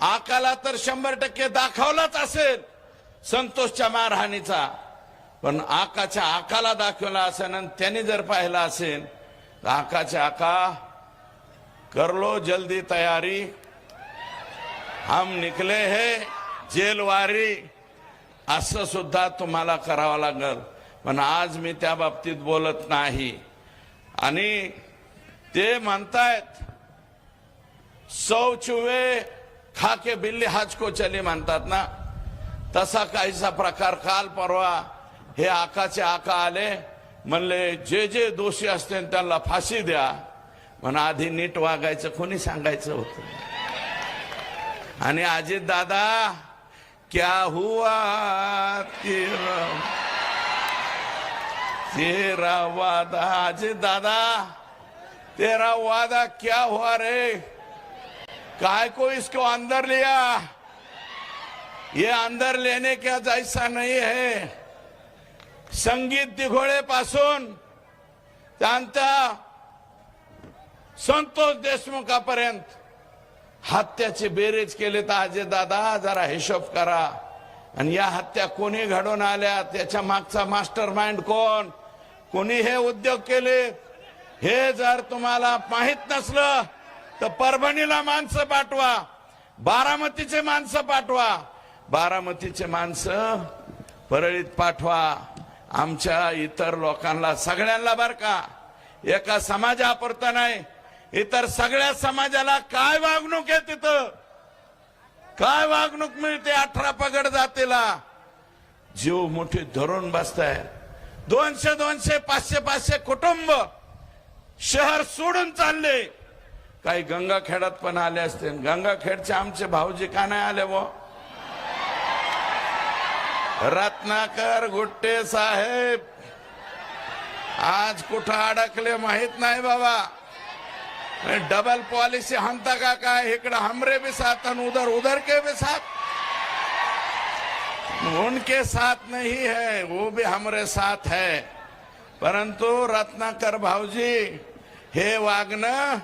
आकाला तर शंभर टक्के दाखवलाच असेल संतोषच्या मारहाणीचा पण आकाच्या आकाला दाखवला असेल आणि त्यांनी जर पाहिला असेल तर आकाच्या आका करलो जल्दी तयारी. हम निकले हे जेलवारी. असं सुद्धा तुम्हाला करावं लागल. पण आज मी त्या बाबतीत बोलत नाही. आणि ते म्हणतायत सौ चुवे खाके बिल्ली हाच चली म्हणतात ना? तसा काहीसा प्रकार काल परवा हे आकाचे आका आले म्हणले जे जे दोषी असतील त्यांना फाशी द्या. म्हण आधी नीट वागायचं कोणी सांगायचं होतं? आणि अजित दादा क्या हुआ तेरा? तेरा वादा अजित दादा तेरा वादा क्या हुआ रे? काय को इसको अंदर लिया? ये अंदर लेने का जैसा नहीं है। संगीत दिघोळे पासून त्यांचा संतोष देशमुखापर्यंत हत्याचे बेरेज केले तर आजे दादा जरा हिशोब करा. आणि या हत्या कोणी घडून आल्या? त्याच्या मागचा मास्टर माइंड कोण? कोणी हे उद्योग केले? हे जर तुम्हाला माहीत नसलं तर परभणीला माणसं पाठवा. बारामतीचे माणसं पाठवा. बारामतीचे माणसं परळीत पाठवा. आमच्या इतर लोकांना सगळ्यांना बर का. एका समाजापुरता नाही. इतर सगळ्या समाजाला काय वागणूक आहे तिथं? काय वागणूक मिळते अठरा पगड जातीला? जीव मोठी धरून बसताय. दोनशे दोनशे पाचशे पाचशे कुटुंब शहर सोडून चालले. काही गंगाखेडात पण आले असते. गंगाखेडचे आमचे भाऊजी का नाही आले वो? रत्नाकर गुट्टे साहेब. आज कुठं अडकले माहीत नाही बाबा. डबल पॉलिसी हंता का काय? इकडं हमरे भी साथ आणि उधर उधर के भी साथ. उनके साथ नहीं है वो भी हमरे साथ है. परंतु रत्नाकर भाऊजी हे वागणं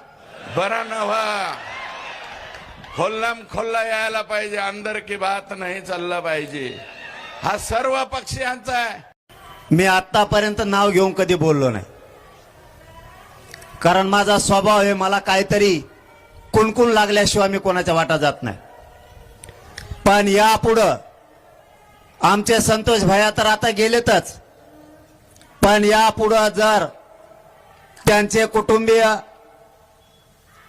बरं नव्हा. खोल्लाम खोल्ला यायला पाहिजे अंदर की बात नाही चाललं पाहिजे. हा सर्व पक्षीयांचा आहे. मी आतापर्यंत नाव घेऊन कधी बोललो नाही. कारण माझा स्वभाव आहे मला काहीतरी कुणकुण लागल्याशिवाय मी कोणाच्या वाटा जात नाही. पण यापुढं आमचे संतोष भैया तर आता गेलेतच. पण यापुढं जर त्यांचे कुटुंबीय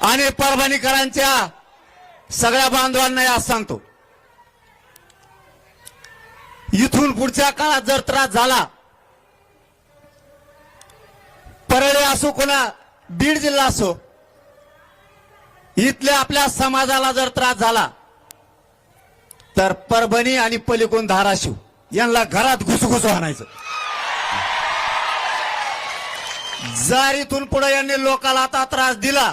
आणि परभणीकरांच्या सगळ्या बांधवांना आज सांगतो. इथून पुढच्या काळात जर त्रास झाला परळे असो कोणा बीड जिल्हा असो इथल्या आपल्या समाजाला जर त्रास झाला तर परभणी आणि पलिकोण धाराशिव यांना घरात घुसघुस आणायचं. जर इथून पुढे यांनी लोकाला आता त्रास दिला.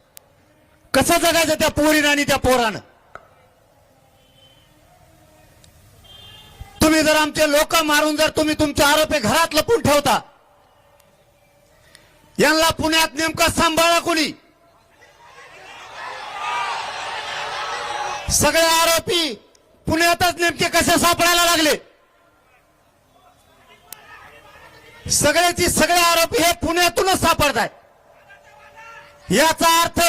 कसं जगायचं त्या पोरीनं आणि त्या पोरानं? तुम्ही जर आमचे लोक मारून जर तुम्ही तुमचे आरोपी घरात लपून ठेवता यांना पुण्यात नेमका सांभाळा कोणी? सगळे आरोपी पुण्यातच नेमके कसे सापडायला लागले? सगळ्याची सगळे आरोपी हे पुण्यातूनच सापडत आहेत याचा अर्थ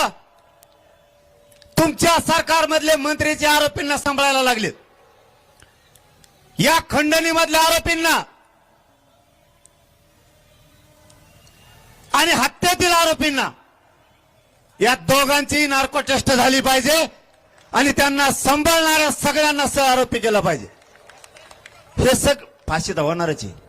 तुमच्या सरकारमधले मंत्रीचे आरोपींना सांभाळायला लागले. या खंडणीमधल्या आरोपींना आणि हत्येतील आरोपींना या दोघांची नार्को टेस्ट झाली पाहिजे आणि त्यांना सांभाळणाऱ्या सगळ्यांना सह आरोपी केला पाहिजे. हे सग फाशी होणारच आहे.